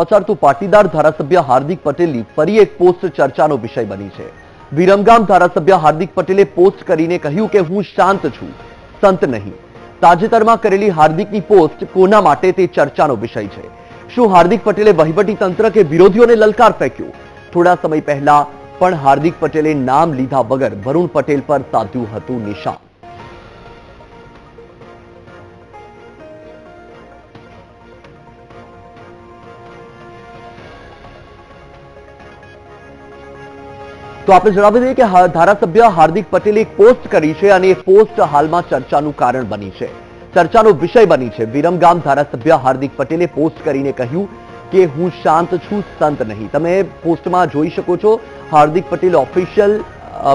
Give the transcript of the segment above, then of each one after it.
આચરતું પાટીદાર ધારાસભ્ય હાર્દિક પટેલની ફરી એક પોસ્ટ ચર્ચાનો વિષય બની છે. વિરમગામ ધારાસભ્ય હાર્દિક પટેલે પોસ્ટ કરીને કહ્યું કે હું શાંત છું, સંત નહીં. તાજેતરમાં કરેલી હાર્દિકની પોસ્ટ કોના માટે તે ચર્ચાનો વિષય છે. શું હાર્દિક પટેલે વહીવટી તંત્ર કે વિરોધીઓને લલકાર ફેંક્યો? થોડા સમય પહેલા પણ હાર્દિક પટેલે નામ લીધા વગર વરુણ પટેલ પર સાધ્યું હતું નિશાન. તો આપણે જણાવી દઈએ કે ધારાસભ્ય હાર્દિક પટેલે એક પોસ્ટ કરી છે અને એ પોસ્ટ હાલમાં ચર્ચાનું કારણ બની છે. ચર્ચાનો વિષય બની છે. વિરમગામ ધારાસભ્ય હાર્દિક પટેલે પોસ્ટ કરીને કહ્યું કે હું શાંત છું, સંત નહીં. તમે પોસ્ટમાં જોઈ શકો છો, હાર્દિક પટેલ ઓફિશિયલ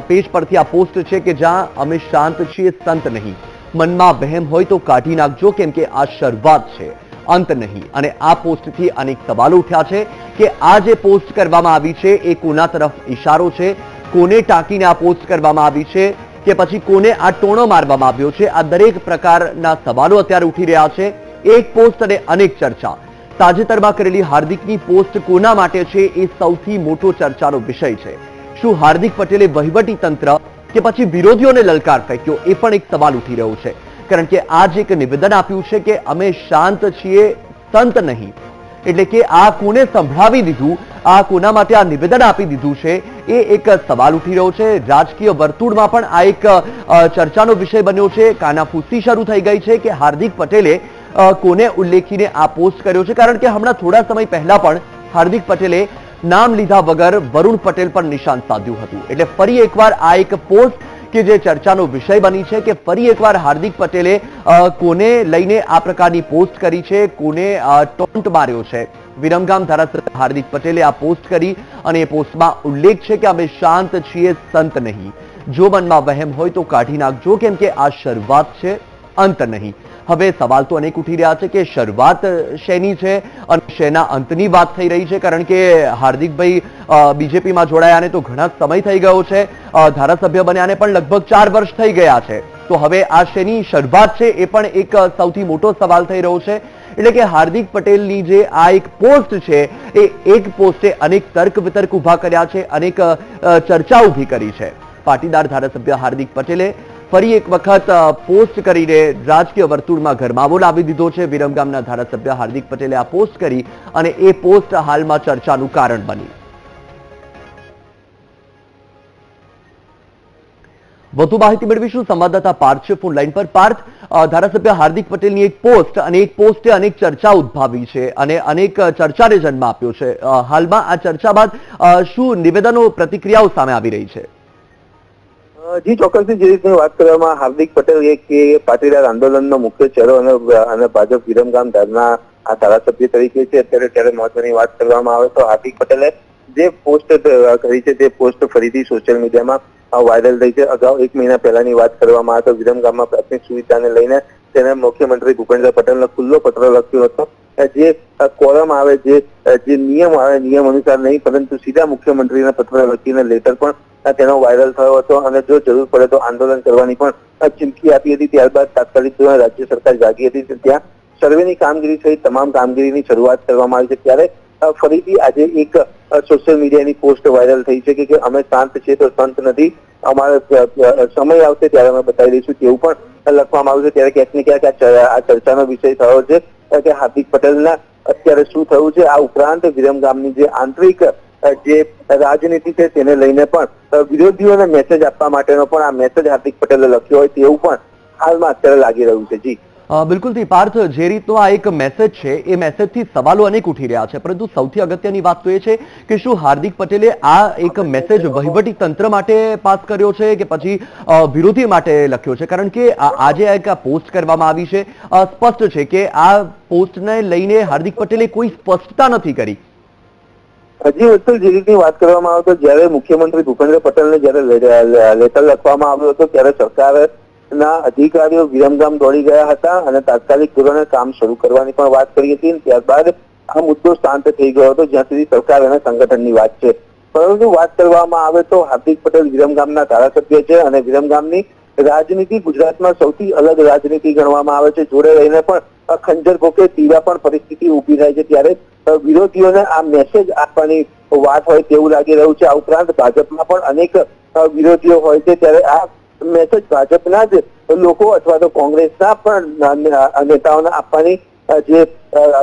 પેજ પરથી આ પોસ્ટ છે કે જ્યાં અમે શાંત છીએ, સંત નહીં. મનમાં વહેમ હોય તો કાઢી નાખજો, કેમ કે આ શરૂઆત છે. અંત નહીં. અને આ પોસ્ટથી અનેક સવાલો ઉઠ્યા છે કે આ જે પોસ્ટ કરવામાં આવી છે, એ કોના તરફ ઇશારો છે? કોને ટાંકીને આ પોસ્ટ કરવામાં આવી છે? કે પછી કોને આ ટોણો મારવામાં આવ્યો છે? આ દરેક પ્રકારના સવાલો અત્યારે ઉઠી રહ્યા છે. એક પોસ્ટ અને અનેક ચર્ચા. તાજેતરમાં કરેલી હાર્દિકની પોસ્ટ કોના માટે છે, એ સૌથી મોટો ચર્ચાનો વિષય છે. શું હાર્દિક પટેલે વહીવટી તંત્ર કે પછી વિરોધીઓને લલકાર ફેંક્યો એ પણ એક સવાલ ઉઠી રહ્યો છે. કારણ કે આજ એક નિવેદન આપ્યું છે કે અમે શાંત છીએ, સંત નહીં. એટલે કે આ કોને સંભળાવી દીધું, આ કોના માટે આ નિવેદન આપી દીધું છે, એ એક સવાલ ઉઠી રહ્યો છે. રાજકીય વર્તુળમાં પણ આ એક ચર્ચાનો વિષય બન્યો છે. કાનાફૂસી શરૂ થઈ ગઈ છે કે હાર્દિક પટેલે કોને ઉલ્લેખીને આ પોસ્ટ કર્યો છે? કારણ કે હમણાં થોડા સમય પહેલા પણ હાર્દિક પટેલે નામ લીધા વગર વરુણ પટેલ પર નિશાન સાધ્યું હતું. એટલે ફરી એકવાર આ એક પોસ્ટ કે જે ચર્ચાનો વિષય બની છે કે ફરી એકવાર હાર્દિક પટેલે કોને લઈને આ પ્રકારની પોસ્ટ કરી છે, કોને ટોન્ટ માર્યો છે? વિરમગામ ધારાસભ્ય હાર્દિક પટેલે આ પોસ્ટ કરી અને એ પોસ્ટમાં ઉલ્લેખ છે કે અમે શાંત છીએ, સંત નહીં. જો મનમાં વહેમ હોય તો કાઢી નાખજો, કેમ કે આ શરૂઆત છે, અંત નહીં. હવે સવાલ તો અનેક ઉઠી રહ્યા છે કે શરૂઆત શેની છે અને શેના અંતની વાત થઈ રહી છે? કારણ કે હાર્દિકભાઈ બીજેપીમાં જોડાયાને તો ઘણા સમય થઈ ગયો છે. ધારાસભ્ય બન્યાને પણ લગભગ ચાર વર્ષ થઈ ગયા છે. તો હવે આ શેની શરૂઆત છે એ પણ એક સૌથી મોટો સવાલ થઈ રહ્યો છે. એટલે કે હાર્દિક પટેલની જે આ એક પોસ્ટ છે, એ એક પોસ્ટે અનેક તર્ક વિતર્ક ઊભા કર્યા છે, અનેક ચર્ચા ઊભી કરી છે. પાટીદાર ધારાસભ્ય હાર્દિક પટેલે ફરી એક વખત પોસ્ટ કરીને રાજકીય વર્તુળમાં ગરમાવો લાવી દીધો છે. વિરમગામના ધારાસભ્ય હાર્દિક પટેલે આ પોસ્ટ કરી અને એ પોસ્ટ હાલમાં ચર્ચાનું કારણ બની. વધુ માહિતી મેળવીશું. સંવાદદાતા પાર્થ છે. ફોન લાઈન પર. પાર્થ ધારાસભ્ય હાર્દિક પટેલની એક પોસ્ટ અને એક પોસ્ટે અનેક ચર્ચા ઉદભાવી છે અને અનેક ચર્ચાને જન્મ આપ્યો છે. હાલમાં આ ચર્ચા બાદ શું નિવેદનો, પ્રતિક્રિયાઓ સામે આવી રહી છે? જી, ચોક્કસથી જે રીતની વાત કરવામાં હાર્દિક પટેલ એક પાટીદાર આંદોલનનો મુખ્ય ચહેરો અને અને ભાજપ વિરમગામ ધારના આ ધારાસભ્ય તરીકે છે, અત્યારે ત્યારે મહત્વની વાત કરવામાં આવે તો હાર્દિક પટેલે જે પોસ્ટ કરી છે તે પોસ્ટ ફરીથી સોશિયલ મીડિયામાં વાયરલ થઈ છે. અગાઉ એક મહિના પહેલાની વાત કરવામાં આવે તો વિરમગામમાં પ્રાથમિક સુવિધાને લઈને તેને મુખ્યમંત્રી ભૂપેન્દ્ર પટેલનો ખુલ્લો પત્ર લખ્યો હતો. જે કોલમ આવે, જે જે નિયમ આવે, નિયમ અનુસાર નહીં, પરંતુ સીધા મુખ્યમંત્રીને પત્ર લખીને લેટર પણ તેનો વાયરલ થયો હતો અને જો જરૂર પડે તો આંદોલન કરવાની પણ ચીમકી આપી હતી. ત્યારબાદ તાત્કાલિક રાજ્ય સરકાર જાગી હતી ત્યાં સર્વેની કામગીરી સહિત તમામ કામગીરીની શરૂઆત કરવામાં આવી છે. ત્યારે ફરીથી આજે એક સોશિયલ મીડિયાની પોસ્ટ વાયરલ થઈ છે કે અમે શાંત છીએ તો શાંત નથી. અમારે સમય આવશે ત્યારે અમે બતાવી દઈશું તેવું પણ લખવામાં આવ્યું છે. ત્યારે ક્યાંક ને ક્યાંક આ ચર્ચાનો વિષય થયો છે. કે હાર્દિક પટેલના અત્યારે શું થયું છે? આ ઉપરાંત વિરમગામની જે આંતરિક જે રાજનીતિ છે તેને લઈને પણ વિરોધીઓને મેસેજ આપવા માટેનો પણ આ મેસેજ હાર્દિક પટેલે લખ્યો હોય તેવું પણ હાલમાં અત્યારે લાગી રહ્યું છે. જી. બિલકુલથી પાર્થ જે રીતનો આ એક મેસેજ છે એ મેસેજથી સવાલો અનેક ઉઠી રહ્યા છે. પરંતુ સૌથી અગત્યની વાત તો એ છે કે શું હાર્દિક પટેલે આ એક મેસેજ વહીવટી તંત્ર માટે પાસ કર્યો છે કે પછી વિરોધી માટે લખ્યો છે? કારણ કે આ- આજે એક આ પોસ્ટ કરવામાં આવી છે. સ્પષ્ટ છે કે આ પોસ્ટને લઈને હાર્દિક પટેલે કોઈ સ્પષ્ટતા નથી કરી. હજી વસ્તુ જે રીતની વાત કરવામાં આવે તો જ્યારે મુખ્યમંત્રી ભૂપેન્દ્ર પટેલને જ્યારે લેટર લખવામાં આવ્યો હતો, ત્યારે સરકારના અધિકારીઓ વિરમગામ દોડી ગયા હતા અને તાત્કાલિક ધોરણે કામ શરૂ કરવાની પણ વાત કરી હતી. ત્યારબાદ આ મુદ્દો શાંત થઈ ગયો હતો, જ્યાં સુધી સરકાર અને સંગઠનની વાત છે. પરંતુ વાત કરવામાં આવે તો હાર્દિક પટેલ વિરમગામના ધારાસભ્ય છે અને વિરમગામની રાજનીતિ ગુજરાતમાં સૌથી અલગ રાજનીતિ ગણવામાં આવે છે. જોડે રહીને પણ ખંજર ભોકે તેવા પણ પરિસ્થિતિ ઊભી થાય છે ત્યારે વિરોધીઓને આ મેસેજ આપવાની વાત હોય તેવું લાગી રહ્યું છે. આ ઉપરાંત ભાજપમાં પણ અનેક વિરોધીઓ હોય છે ત્યારે આ મેસેજ ભાજપના જ લોકો અથવા તો કોંગ્રેસના પણ નેતાઓને આપવાની જે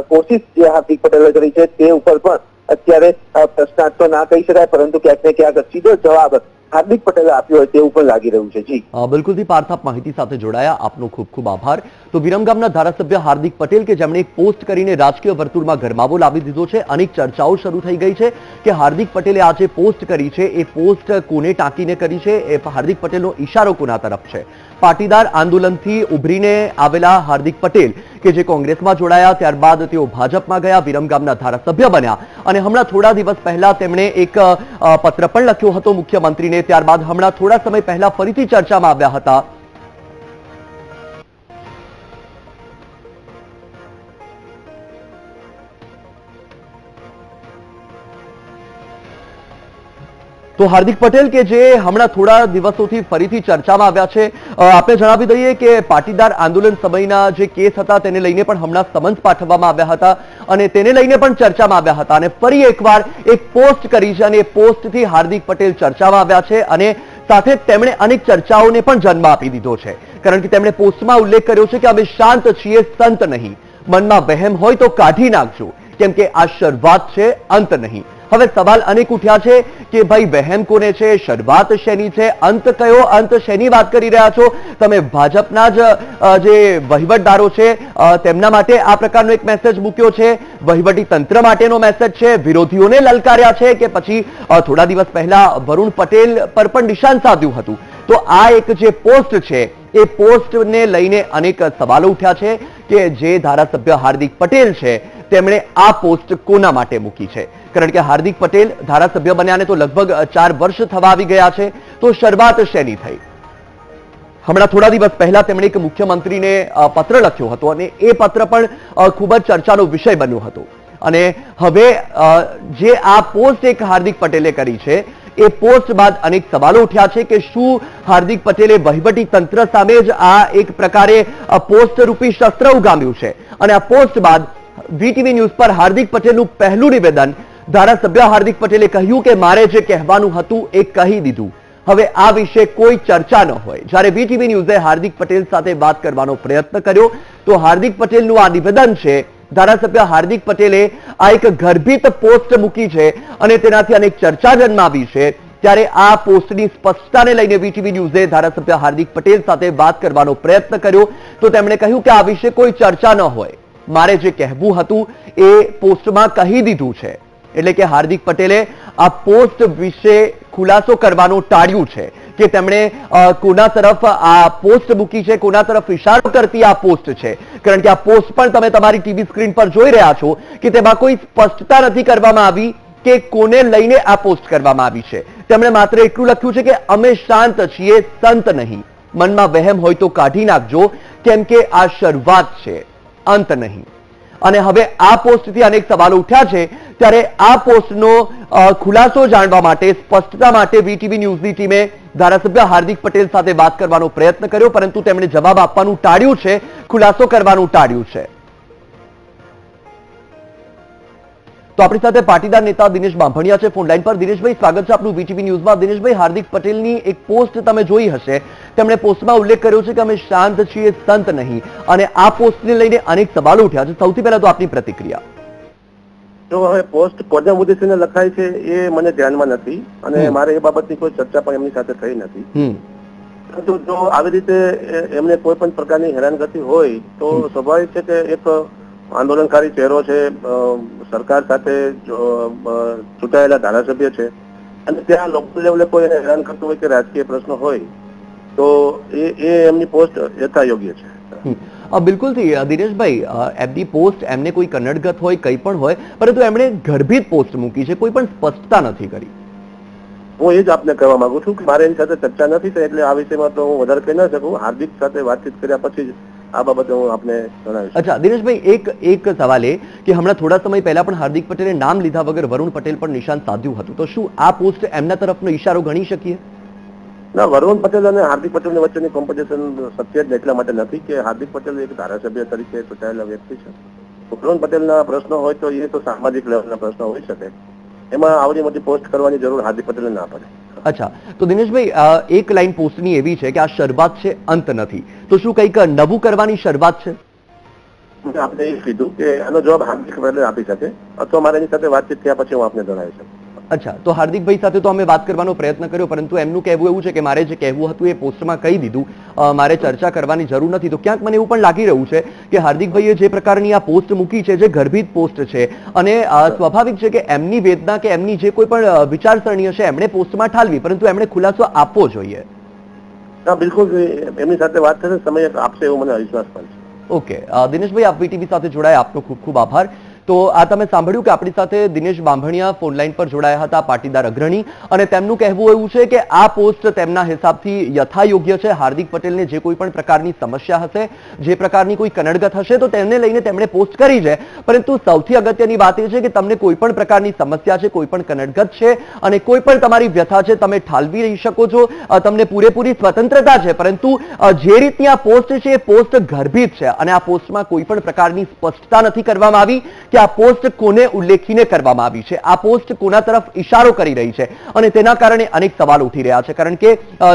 કોશિશ જે હાર્દિક પટેલે કરી છે તે ઉપર પણ અત્યારે પ્રશ્નાર્થ તો ના કહી શકાય, પરંતુ ક્યાંક ને ક્યાંક સીધો જવાબ હાર્દિક પટેલે આપ્યો હોય તેવું પણ લાગી રહ્યું છે. જી. બિલકુલથી પાર્થ, આપ માહિતી સાથે જોડાયા. આપનો ખૂબ ખૂબ આભાર. તો વિરમગામના ધારાસભ્ય હાર્દિક પટેલ કે જેમણે એક પોસ્ટ કરીને રાજકીય વર્તુળમાં ગરમાવો લાવી દીધો છે, અનેક ચર્ચાઓ શરૂ થઈ ગઈ છે કે હાર્દિક પટેલે આ જે પોસ્ટ કરી છે. એ પોસ્ટ કોને ટાંકીને કરી છે? એ હાર્દિક પટેલનો ઈશારો કોના તરફ છે? પાટીદાર આંદોલનથી ઉભરીને આવેલા હાર્દિક પટેલ, કે જે કોંગ્રેસમાં જોડાયા ત્યારબાદ તેઓ ભાજપમાં ગયા વિરમગામના ધારાસભ્ય બન્યા. અને હમણાં થોડા દિવસ પહેલા તેમણે એક પત્ર પણ લખ્યો હતો મુખ્યમંત્રીને. ત્યારબાદ હમણાં થોડા સમય પહેલા ફરીથી ચર્ચામાં આવ્યા હતા. તો હાર્દિક પટેલ કે જે હમણાં થોડા દિવસોથી ફરીથી ચર્ચામાં આવ્યા છે આપણે જણાવી દઈએ કે પાટીદાર આંદોલન સમયના જે કેસ હતા તેને લઈને પણ હમણાં સમન્સ પાઠવવામાં આવ્યા હતા અને તેને લઈને પણ ચર્ચામાં આવ્યા હતા અને ફરી એકવાર એક પોસ્ટ કરી છે અને એ પોસ્ટથી હાર્દિક પટેલ ચર્ચામાં આવ્યા છે અને સાથે તેમણે અનેક ચર્ચાઓને પણ જન્મ આપી દીધો છે. કારણ કે તેમણે પોસ્ટમાં ઉલ્લેખ કર્યો છે કે અમે શાંત છીએ, સંત નહીં. મનમાં વહેમ હોય તો કાઢી નાખજો. કેમ કે આ શરૂઆત છે, અંત નહીં. હવે સવાલ અનેક ઉઠ્યા છે કે ભાઈ વહેમ કોને છે, શરૂઆત શેની છે, અંત કયો અંત શેની વાત કરી રહ્યા છો? તમે ભાજપના જ જે વહીવટદારો છે તેમના માટે આ પ્રકારનો એક મેસેજ મૂક્યો છે. વહીવટી તંત્ર માટેનો મેસેજ છે. વિરોધીઓને લલકાર્યા છે કે પછી થોડા દિવસ પહેલા વરુણ પટેલ પર પણ નિશાન સાધ્યું હતું. તો આ એક જે પોસ્ટ છે, એ પોસ્ટને લઈને અનેક સવાલો ઉઠ્યા છે કે જે ધારાસભ્ય હાર્દિક પટેલ છે, તેમણે આ પોસ્ટ કોના માટે મૂકી છે? કારણ કે હાર્દિક પટેલ ધારાસભ્ય બન્યાને તો લગભગ ચાર વર્ષ થવા આવી ગયા છે, તો શરૂઆત શેની થઈ? હમણાં થોડા દિવસ પહેલા તેમણે એક મુખ્યમંત્રીને પત્ર લખ્યો હતો અને એ પત્ર પણ ખૂબ જ ચર્ચાનો વિષય બન્યો હતો. અને હવે જે આ પોસ્ટ એક હાર્દિક પટેલે કરી છે, એ પોસ્ટ બાદ અનેક સવાલો ઉઠ્યા છે કે શું હાર્દિક પટેલે વહીવટી તંત્ર સામે જ આ એક પ્રકારે પોસ્ટ રૂપી શસ્ત્ર ઉગામ્યું છે? અને આ પોસ્ટ બાદ વીટીવી ન્યૂઝ પર હાર્દિક પટેલનું પહેલું નિવેદન ધારાસભ્ય હાર્દિક પટેલે કહ્યું કે મારે જે કહેવાનું હતું એ કહી દીધું. હવે આ વિશે કોઈ ચર્ચા ન હોય. જ્યારે વીટીવી ન્યૂઝે હાર્દિક પટેલ સાથે વાત કરવાનો પ્રયત્ન કર્યો, તો હાર્દિક પટેલનું આ નિવેદન છે, ધારાસભ્ય હાર્દિક પટેલે આ એક ગર્ભિત પોસ્ટ મૂકી છે અને તેનાથી અનેક ચર્ચા જન્માવી છે. ત્યારે આ પોસ્ટની સ્પષ્ટતાને લઈને વીટીવી ન્યૂઝે ધારાસભ્ય હાર્દિક પટેલ સાથે વાત કરવાનો પ્રયત્ન કર્યો, તો તેમણે કહ્યું કે આ વિશે કોઈ ચર્ચા ન હોય. મારે જે કહેવું હતું એ પોસ્ટમાં કહી દીધું છે. એટલે કે હાર્દિક પટેલે આ પોસ્ટ વિશે ખુલાસો કરવાનું ટાળ્યું છે કે તેમણે કોના તરફ આ પોસ્ટ મૂકી છે, કોના તરફ ઇશારો કરતી આ પોસ્ટ છે. કારણ કે આ પોસ્ટ પણ તમે તમારી ટીવી સ્ક્રીન પર જોઈ રહ્યા છો કે તેમાં કોઈ સ્પષ્ટતા નથી કરવામાં આવી કે કોને લઈને આ પોસ્ટ કરવામાં આવી છે. તેમણે માત્ર એટલું લખ્યું છે કે અમે શાંત છીએ, સંત નહીં. મનમાં વહેમ હોય તો કાઢી નાખજો, કેમ કે આ શરૂઆત છે, અંત નહીં. અને હવે આ પોસ્ટથી અનેક સવાલો ઉઠ્યા છે. ત્યારે આ પોસ્ટનો ખુલાસો જાણવા માટે, સ્પષ્ટતા માટે વીટીવી ન્યૂઝની ટીમે ધારાસભ્ય હાર્દિક પટેલ સાથે વાત કરવાનો પ્રયત્ન કર્યો, પરંતુ તેમણે જવાબ આપવાનું ટાળ્યું છે. ખુલાસો કરવાનું ટાળ્યું છે. તો આપણી સાથે પાટીદાર નેતા દિનેશ બાંભણિયા છે. ફોન લાઈન પર દિનેશભાઈ સ્વાગત છે આપનું વીટીવી ન્યૂઝમાં. દિનેશભાઈ હાર્દિક પટેલની એક પોસ્ટ તમે જોઈ હશે. તેમણે પોસ્ટમાં ઉલ્લેખ કર્યો છે કે અમે શાંત છીએ સંત નહીં. અને આ પોસ્ટને લઈને અનેક સવાલો ઉઠ્યા છે. સૌથી પહેલા તો આપની પ્રતિક્રિયા. જો હવે પોસ્ટ કોના ઉદ્દેશ્યને લખાય છે એ મને ધ્યાનમાં નથી. અને મારે એ બાબતની કોઈ ચર્ચા પણ એમની સાથે થઈ નથી. પરંતુ જો આવી રીતે એમને કોઈ પણ પ્રકારની હેરાનગતિ હોય તો સ્વાભાવિક છે કે એક આંદોલનકારી ચહેરો છે સરકાર સાથે ચૂંટાયેલા ધારાસભ્ય છે અને ત્યાં લોકલ લેવલે કોઈ એને હેરાન કરતું હોય કે રાજકીય પ્રશ્નો હોય તો એ એ એમની પોસ્ટ યથાયોગ્ય છે. બિલકુલથી દિનેશભાઈ એમની પોસ્ટ એમને કોઈ કન્નડગત હોય કંઈ પણ હોય પરંતુ એમણે ગર્ભિત પોસ્ટ મૂકી છે કોઈ પણ સ્પષ્ટતા નથી કરી. હું એ જ આપને કહેવા માંગુ છું કે મારે એની સાથે ચર્ચા નથી થઈ એટલે આ વિષયમાં તો હું વધારે કહી ના શકું. હાર્દિક સાથે વાતચીત કર્યા પછી જ આ બાબતે હું આપને જણાવીશ. અચ્છા દિનેશભાઈ એક એક સવાલ એ કે હમણાં થોડા સમય પહેલા પણ હાર્દિક પટેલે નામ લીધા વગર વરુણ પટેલ પર નિશાન સાધ્યું હતું. તો શું આ પોસ્ટ એમના તરફનો ઈશારો ગણી શકીએ? ના વરુણ પટેલ અને હાર્દિક પટેલની વચ્ચેની કોમ્પિટિશન સત્ય જ એટલા માટે નથી કે હાર્દિક પટેલ એક ધારાસભ્ય તરીકે ચૂંટાયેલા વ્યક્તિ છે. વરુણ પટેલના પ્રશ્નો હોય તો એ તો સામાજિક લેવલના પ્રશ્નો હોઈ શકે. એમાં આવડી મોટી પોસ્ટ કરવાની જરૂર હાર્દિક પટેલને ના પડે. અચ્છા. તો દિનેશભાઈ એક લાઈન પોસ્ટની એવી છે કે આ શરૂઆત છે અંત નથી. તો શું કંઈક નવું કરવાની શરૂઆત છે? આપણે એ કીધું કે આનો જવાબ હાર્દિક પટેલ આપી શકે અથવા મારે એની સાથે વાતચીત થયા પછી હું આપને જણાવી શકું. અચ્છા તો હાર્દિકભાઈ સાથે તો અમે વાત કરવાનો પ્રયત્ન કર્યો પરંતુ એમનું કહેવું એવું છે કે મારે જે કહેવું હતું એ પોસ્ટમાં કહી દીધું. મારે ચર્ચા કરવાની જરૂર નથી. તો ક્યાંક મને એવું પણ લાગી રહ્યું છે કે હાર્દિકભાઈએ જે પ્રકારની આ પોસ્ટ મૂકી છે જે ગર્ભિત પોસ્ટ છે અને સ્વાભાવિક છે કે એમની વેદના કે એમની જે કોઈ પણ વિચારસરણી હશે એમણે પોસ્ટમાં ઠાલવી પરંતુ એમણે ખુલાસો આપવો જોઈએ. ના બિલકુલ. એમની સાથે વાત થશે સમય આપશે એવો મને વિશ્વાસ પણ છે. ઓકે. દિનેશભાઈ આપ વીટીવી સાથે જોડાયા. આપનો ખૂબ ખૂબ આભાર. તો આ તમે સાંભળ્યું કે આપણી સાથે દિનેશ બાંભણિયા ફોનલાઈન પર જોડાયા હતા, પાટીદાર અગ્રણી, અને તેમનું કહેવું એવું છે કે આ પોસ્ટ તેમના હિસાબથી યથાયોગ્ય છે. હાર્દિક પટેલને જે કોઈ પણ પ્રકારની સમસ્યા હશે, જે પ્રકારની કોઈ કનડગત હશે, તો તેને લઈને તેમણે પોસ્ટ કરી છે. પરંતુ સૌથી અગત્યની વાત એ છે કે તમને કોઈ પણ પ્રકારની સમસ્યા છે, કોઈ પણ કનડગત છે, અને કોઈ પણ તમારી વ્યથા છે, તમે ઠાલવી રહી શકો છો. તમને પૂરેપૂરી સ્વતંત્રતા છે, પરંતુ જે રીતની આ પોસ્ટ છે, એ પોસ્ટ ગર્ભિત છે, અને આ પોસ્ટમાં કોઈ પણ પ્રકારની સ્પષ્ટતા નથી કરવામાં આવી. કે આ પોસ્ટ કોને ઉલ્લેખીને કરવામાં આવી છે? આ પોસ્ટ કોના તરફ ઇશારો કરી રહી છે? અને તેના કારણે અનેક સવાલ ઉઠી રહ્યા છે. કારણ કે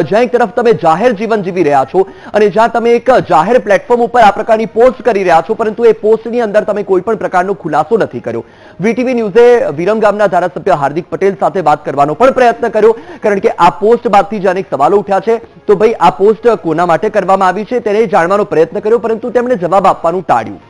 જ્યાં એક તરફ તમે જાહેર જીવન જીવી રહ્યા છો અને જ્યાં તમે એક જાહેર પ્લેટફોર્મ ઉપર આ પ્રકારની પોસ્ટ કરી રહ્યા છો, પરંતુ એ પોસ્ટની અંદર તમે કોઈ પણ પ્રકારનો ખુલાસો નથી કર્યો. વીટીવી ન્યૂઝે વિરમગામના ધારાસભ્ય હાર્દિક પટેલ સાથે વાત કરવાનો પણ પ્રયત્ન કર્યો. કારણ કે આ પોસ્ટ બાદથી જ અનેક સવાલો ઉઠ્યા છે. તો ભાઈ, આ પોસ્ટ કોના માટે કરવામાં આવી છે, તેને જાણવાનો પ્રયત્ન કર્યો, પરંતુ તેમણે જવાબ આપવાનું ટાળ્યું.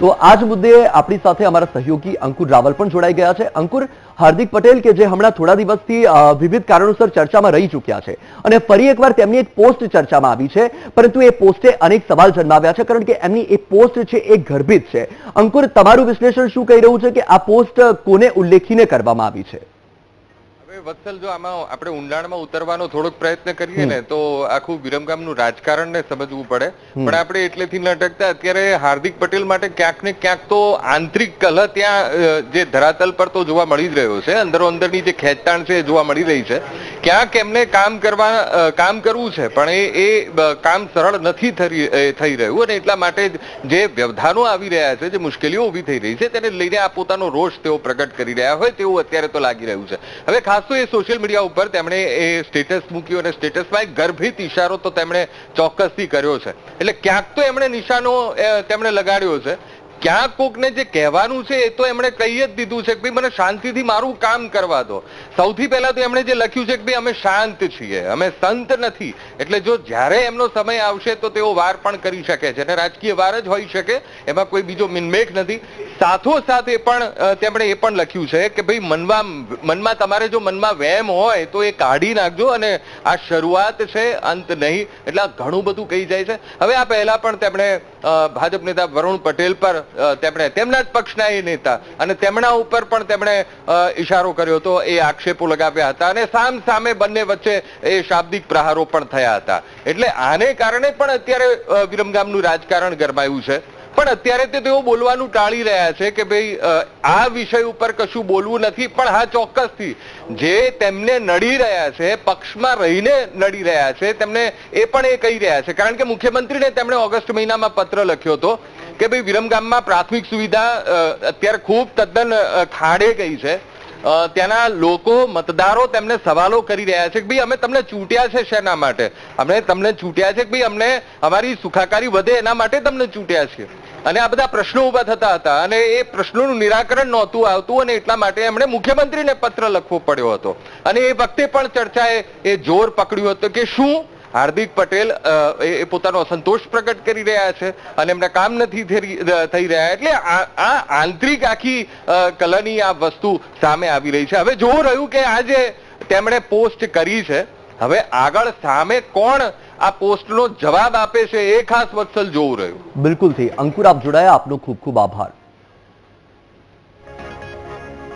તો આ જ મુદ્દે આપણી સાથે અમારા સહયોગી અંકુર રાવલ પણ જોડાઈ ગયા છે. અંકુર, હાર્દિક પટેલ કે જે હમણાં થોડા દિવસથી વિવિધ કારણોસર ચર્ચામાં રહી ચૂક્યા છે અને ફરી એકવાર તેમની એક પોસ્ટ ચર્ચામાં આવી છે, પરંતુ એ પોસ્ટે અનેક સવાલ જન્માવ્યા છે, કારણ કે એમની એ પોસ્ટ છે એ ગર્ભિત છે. અંકુર, તમારું વિશ્લેષણ શું કહી રહ્યું છે કે આ પોસ્ટ કોને ઉલ્લેખીને કરવામાં આવી છે? વત્સલ જો આમાં આપણે ઊંડાણમાં ઉતરવાનો થોડોક પ્રયત્ન કરીએ ને તો આખું વિરમગામનું રાજકારણ ને સમજવું પડે. પણ આપણે એટલેથી ન અટકતા અત્યારે હાર્દિક પટેલ માટે ક્યાંક ને ક્યાંક તો આંતરિક કલહ ત્યાં જે ધરાતલ પર તો જોવા મળી જ રહ્યો છે. અંદરો અંદરની જે ખેંચતાણ છે એ જોવા મળી રહી છે. ક્યાંક એમને કામ કરવા કામ કરવું છે પણ એ એ કામ સરળ નથી થઈ થઈ રહ્યું અને એટલા માટે જે વ્યવધાનો આવી રહ્યા છે જે મુશ્કેલીઓ ઊભી થઈ રહી છે તેને લઈને આ પોતાનો રોષ તેઓ પ્રગટ કરી રહ્યા હોય તેવું અત્યારે તો લાગી રહ્યું છે. હવે ખાસ તો એ સોશિયલ મીડિયા ઉપર તેમણે એ સ્ટેટસ મૂક્યું અને સ્ટેટસમાં એક ગર્ભિત ઈશારો તો તેમણે ચોક્કસથી કર્યો છે. એટલે ક્યાંક તો એમણે નિશાનો તેમણે લગાડ્યો છે. ક્યાંક કોકને જે કહેવાનું છે એ તો એમણે કહી જ દીધું છે કે ભાઈ મને શાંતિથી મારું કામ કરવા દો. સૌથી પહેલા તો એમણે જે લખ્યું છે કે ભાઈ અમે શાંત છીએ, અમે સંત નથી. એટલે જો જ્યારે એમનો સમય આવશે તો તેઓ વાર પણ કરી શકે છે અને રાજકીય વાર જ હોઈ શકે, એમાં કોઈ બીજો મિનમેક નથી. સાથોસાથ એ પણ તેમણે એ પણ લખ્યું છે કે ભાઈ મનમાં મનમાં તમારે જો મનમાં વહેમ હોય તો એ કાઢી નાખજો અને આ શરૂઆત છે, અંત નહીં. એટલે ઘણું બધું કહી જાય છે. હવે આ પહેલા પણ તેમણે ભાજપ નેતા વરુણ પટેલ પર તેમણે તેમના જ પક્ષના એ નેતા અને તેમના ઉપર પણ તેમણે ઇશારો કર્યો હતો, એ આક્ષેપો લગાવ્યા હતા અને સામ સામે બંને વચ્ચે એ શાબ્દિક પ્રહારો પણ થયા હતા. એટલે આને કારણે પણ અત્યારે વિરમગામનું રાજકારણ ગરમાયું છે. પણ અત્યારે તે તેઓ બોલવાનું ટાળી રહ્યા છે કે ભાઈ આ વિષય ઉપર કશું બોલવું નથી, પણ હા, ચોક્કસથી. જે તેમને નડી રહ્યા છે, પક્ષમાં રહીને નડી રહ્યા છે, તેમને એ પણ એ કહી રહ્યા છે. કારણ કે મુખ્યમંત્રીને તેમણે ઓગસ્ટ મહિનામાં પત્ર લખ્યો હતો કે ભાઈ વિરમગામમાં પ્રાથમિક સુવિધા અત્યારે ખૂબ તદ્દન ખાડે ગઈ છે. ત્યાંના લોકો, મતદારો તેમને સવાલો કરી રહ્યા છે કે ભાઈ અમે તમને ચૂંટ્યા છે શેના માટે? અમે તમને ચૂંટ્યા છે કે ભાઈ અમને અમારી સુખાકારી વધે એના માટે તમને ચૂંટ્યા છે? અને આ બધા પ્રશ્નો ઊભા થતા હતા અને એ પ્રશ્નોનું નિરાકરણ નહોતું આવતું અને એટલા માટે એમણે મુખ્યમંત્રીને પત્ર લખવો પડ્યો હતો. અને એ વખતે પણ ચર્ચાએ એ જોર પકડ્યું હતું કે શું હાર્દિક પટેલ એ પોતાનો અસંતોષ પ્રગટ કરી રહ્યા છે અને એમને કામ નથી થઈ રહ્યા એટલે આ આંતરિક આખી કલાની આ વસ્તુ સામે આવી રહી છે. હવે જોવું રહ્યું કે આ જે તેમણે પોસ્ટ કરી છે, હવે આગળ સામે કોણ આ પોસ્ટનો જવાબ આપે છે એ ખાસ વત્સલ જોવું રહ્યું. બિલકુલથી અંકુર, આપ જોડાયા. આપનો ખૂબ ખૂબ આભાર.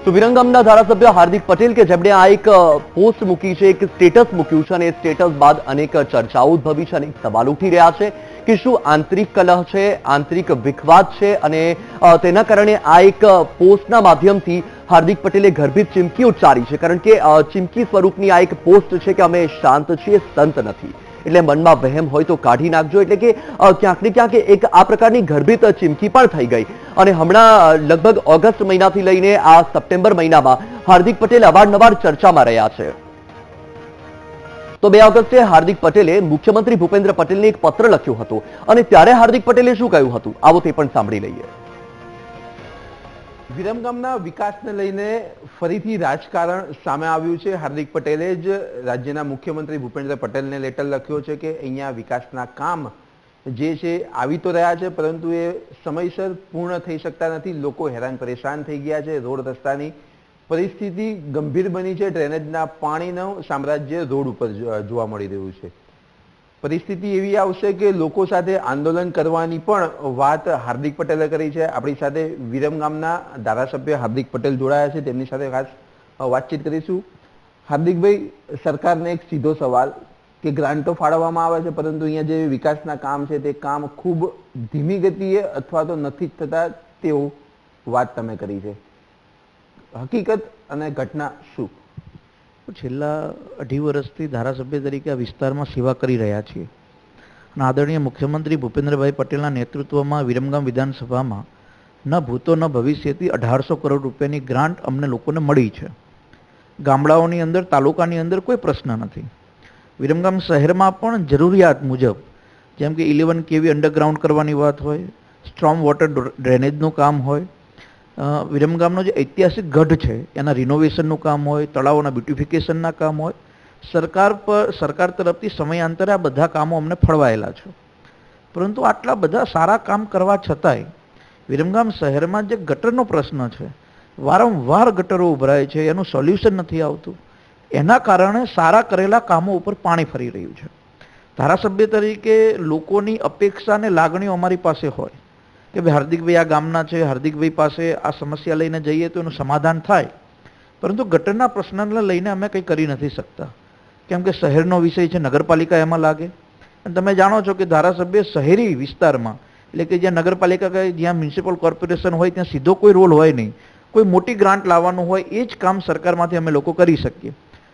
તો વિરંગામના ધારાસભ્ય હાર્દિક પટેલ કે જેમણે આ એક પોસ્ટ મૂકી છે, એક સ્ટેટસ મૂક્યું છે અને સ્ટેટસ બાદ અનેક ચર્ચાઓ ઉદ્ભવી છે અનેક સવાલ ઉઠી રહ્યા છે કે શું આંતરિક કલહ છે, આંતરિક વિખવાદ છે અને તેના કારણે આ એક પોસ્ટના માધ્યમથી હાર્દિક પટેલે ગર્ભિત ચીમકી ઉચ્ચારી છે. કારણ કે ચીમકી સ્વરૂપની આ એક પોસ્ટ છે કે અમે શાંત છીએ, સંત નથી. એટલે મનમાં વહેમ હોય તો કાઢી નાખજો. એટલે કે ક્યાંક ને ક્યાંક એક આ પ્રકારની ગર્ભિત ચીમકી પણ થઈ ગઈ. અને હમણાં લગભગ ઓગસ્ટ મહિનાથી લઈને આ સપ્ટેમ્બર મહિનામાં હાર્દિક પટેલ અવારનવાર ચર્ચામાં રહ્યા છે. તો બે ઓગસ્ટે હાર્દિક પટેલે મુખ્યમંત્રી ભૂપેન્દ્ર પટેલને એક પત્ર લખ્યો હતો. અને ત્યારે હાર્દિક પટેલે શું કહ્યું હતું? આવો તે પણ સાંભળી લઈએ. વિરમગામના વિકાસને લઈને ફરીથી રાજકારણ સામે આવ્યું છે. હાર્દિક પટેલે જ રાજ્યના મુખ્યમંત્રી ભૂપેન્દ્ર પટેલને લેટર લખ્યો છે કે અહીંયા વિકાસના કામ જે છે આવી તો રહ્યા છે, પરંતુ એ સમયસર પૂર્ણ થઈ શકતા નથી. લોકો હેરાન પરેશાન થઈ ગયા છે. રોડ રસ્તાની પરિસ્થિતિ ગંભીર બની છે. ડ્રેનેજના પાણીનું સામ્રાજ્ય રોડ ઉપર જોવા મળી રહ્યું છે. પરિસ્થિતિ એવી આવશે કે લોકો સાથે આંદોલન કરવાની પણ વાત હાર્દિક પટેલે કરી છે. આપણી સાથે વિરમગામના ધારાસભ્ય હાર્દિક પટેલ જોડાયા છે. તેમની સાથે ખાસ વાતચીત કરીશું. હાર્દિકભાઈ, સરકારને એક સીધો સવાલ કે ગ્રાન્ટો ફાળવવામાં આવે છે, પરંતુ અહીંયા જે વિકાસના કામ છે, તે કામ ખૂબ ધીમી ગતિએ અથવા તો નથી થતા તેવું વાત તમે કરી છે. હકીકત અને ઘટના શું? છેલ્લા અઢી વર્ષથી ધારાસભ્ય તરીકે આ વિસ્તારમાં સેવા કરી રહ્યા છીએ. અને આદરણીય મુખ્યમંત્રી ભૂપેન્દ્રભાઈ પટેલના નેતૃત્વમાં વિરમગામ વિધાનસભામાં ન ભૂતો ન ભવિષ્યથી અઢારસો કરોડ રૂપિયાની ગ્રાન્ટ અમને લોકોને મળી છે. ગામડાઓની અંદર, તાલુકાની અંદર કોઈ પ્રશ્ન નથી. વિરમગામ શહેરમાં પણ જરૂરિયાત મુજબ, જેમ કે ઇલેવન કેવી અંડરગ્રાઉન્ડ કરવાની વાત હોય સ્ટ્રોમ વોટર ડ્રેનેજનું કામ હોય વિરમગામનો જે ઐતિહાસિક ગઢ છે, એના રિનોવેશનનું કામ હોય, તળાવોના બ્યુટિફિકેશનના કામ હોય, સરકાર પર સરકાર તરફથી સમયાંતરે આ બધા કામો અમને ફળવાયેલા છે. પરંતુ આટલા બધા સારા કામ કરવા છતાંય, વિરમગામ શહેરમાં જે ગટરનો પ્રશ્ન છે, વારંવાર ગટરો ઉભરાય છે, એનું સોલ્યુશન નથી આવતું. એના કારણે સારા કરેલા કામો ઉપર પાણી ફરી રહ્યું છે. ધારાસભ્ય તરીકે લોકોની અપેક્ષા અને લાગણીઓ અમારી પાસે હોય. કે ભાઈ હાર્દિકભાઈ આ ગામના છે હાર્દિકભાઈ પાસે આ સમસ્યા લઈને જઈએ તો એનું સમાધાન થાય. પરંતુ ગટરના પ્રશ્નને લઈને અમે કંઈ કરી નથી શકતા. કેમ કે શહેરનો વિષય છે, નગરપાલિકા એમાં લાગે. અને તમે જાણો છો કે ધારાસભ્ય શહેરી વિસ્તારમાં, એટલે કે જ્યાં નગરપાલિકા કે જ્યાં મ્યુનિસિપલ કોર્પોરેશન હોય, ત્યાં સીધો કોઈ રોલ હોય નહીં. કોઈ મોટી ગ્રાન્ટ લાવવાનું હોય, એ જ કામ સરકારમાંથી અમે લોકો કરી શકીએ.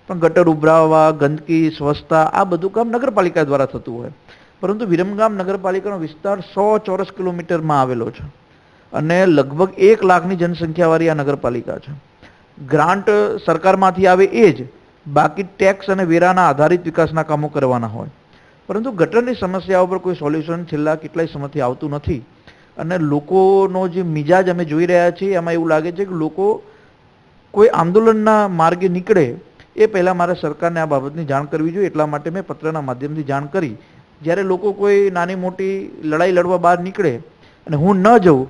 પણ ગટર ઉભરાવવા ગંદકી, સ્વચ્છતા, આ બધું કામ નગરપાલિકા દ્વારા થતું હોય. પરંતુ વિરમગામ નગરપાલિકાનો વિસ્તાર સો ચોરસ કિલોમીટરમાં આવેલો છે અને લગભગ એક લાખની જનસંખ્યાવાળી આ નગરપાલિકા છે. ગ્રાન્ટ સરકારમાંથી આવે એ જ બાકી ટેક્સ અને વેરાના આધારિત વિકાસના કામો કરવાના હોય. પરંતુ ગટરની સમસ્યા ઉપર કોઈ સોલ્યુશન છેલ્લા કેટલાય સમયથી આવતું નથી અને લોકોનો જે મિજાજ અમે જોઈ રહ્યા છીએ, એમાં એવું લાગે છે કે લોકો કોઈ આંદોલનના માર્ગે નીકળે એ પહેલાં મારે સરકારને આ બાબતની જાણ કરવી જોઈએ. એટલા માટે મેં પત્રના માધ્યમથી જાણ કરી જ્યારે લોકો કોઈ નાની મોટી લડાઈ લડવા બહાર નીકળે અને હું ન જઉં,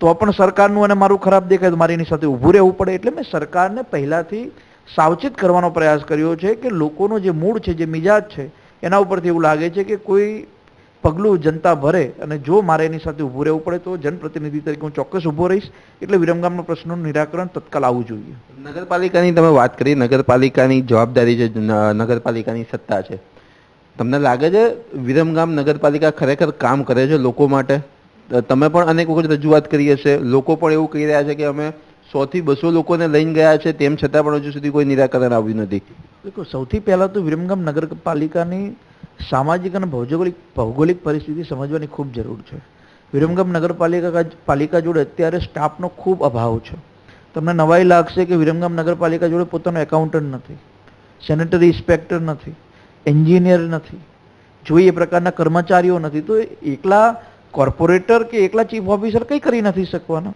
તો પણ સરકારનું અને મારું ખરાબ દેખાય તો મારી એની સાથે ઊભું રહેવું પડે. એટલે મેં સરકારને પહેલાંથી સાવચેત કરવાનો પ્રયાસ કર્યો છે કે લોકોનો જે મૂળ છે, જે મિજાજ છે, એના ઉપરથી એવું લાગે છે કે કોઈ પગલું જનતા ભરે અને જો મારે એની સાથે ઊભું રહેવું પડે તો જનપ્રતિનિધિ તરીકે હું ચોક્કસ ઊભો રહીશ. એટલે વિરમગામના પ્રશ્નનું નિરાકરણ તત્કાલ આવવું જોઈએ. નગરપાલિકાની તમે વાત કરી, નગરપાલિકાની જવાબદારી છે નગરપાલિકાની સત્તા છે તમને લાગે છે વિરમગામ નગરપાલિકા ખરેખર કામ કરે છે લોકો માટે? તમે પણ અનેક વખત રજૂઆત કરી હશે. લોકો પણ એવું કહી રહ્યા છે કે અમે સો થી બસો લોકોને લઈને ગયા છે, તેમ છતાં પણ હજુ સુધી કોઈ નિરાકરણ આવ્યું નથી. સૌથી પહેલાં તો વિરમગામ નગરપાલિકાની સામાજિક અને ભૌગોલિક ભૌગોલિક પરિસ્થિતિ સમજવાની ખૂબ જરૂર છે. વિરમગામ નગરપાલિકા પાલિકા જોડે અત્યારે સ્ટાફનો ખૂબ અભાવ છે. તમને નવાઈ લાગશે કે વિરમગામ નગરપાલિકા જોડે પોતાનો એકાઉન્ટન્ટ નથી, સેનેટરી ઇન્સ્પેક્ટર નથી. એન્જિનિયર નથી. જોઈએ એ પ્રકારના કર્મચારીઓ નથી, તો એકલા કોર્પોરેટર કે એકલા ચીફ ઓફિસર કંઈ કરી નથી શકવાના?